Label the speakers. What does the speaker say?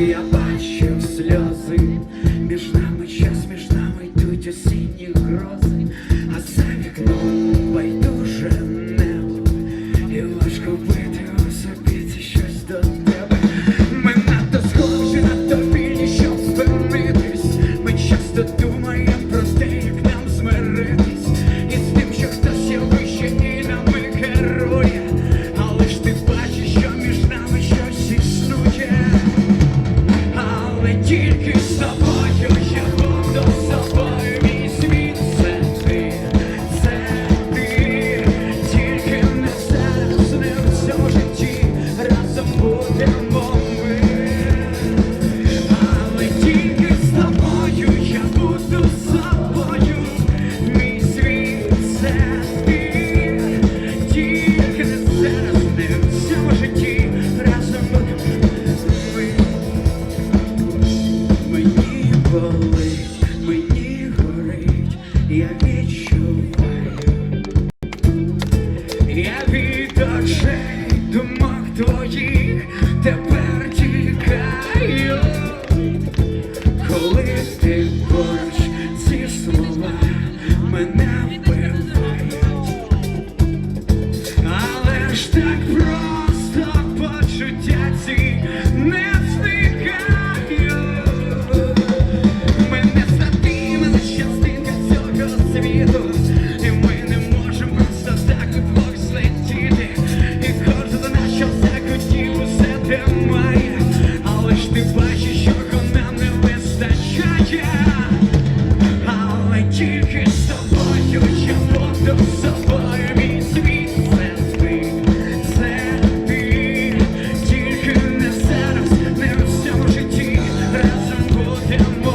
Speaker 1: я бачив сльози, між нами час, між нами йдуть осінь. Я відчуваю, я від очей думок немає, але ж ти бачиш, чого нам не вистачає, але тільки з тобою я собою мій світ це це ти, тільки не зараз, не в всьому житті разом будемо.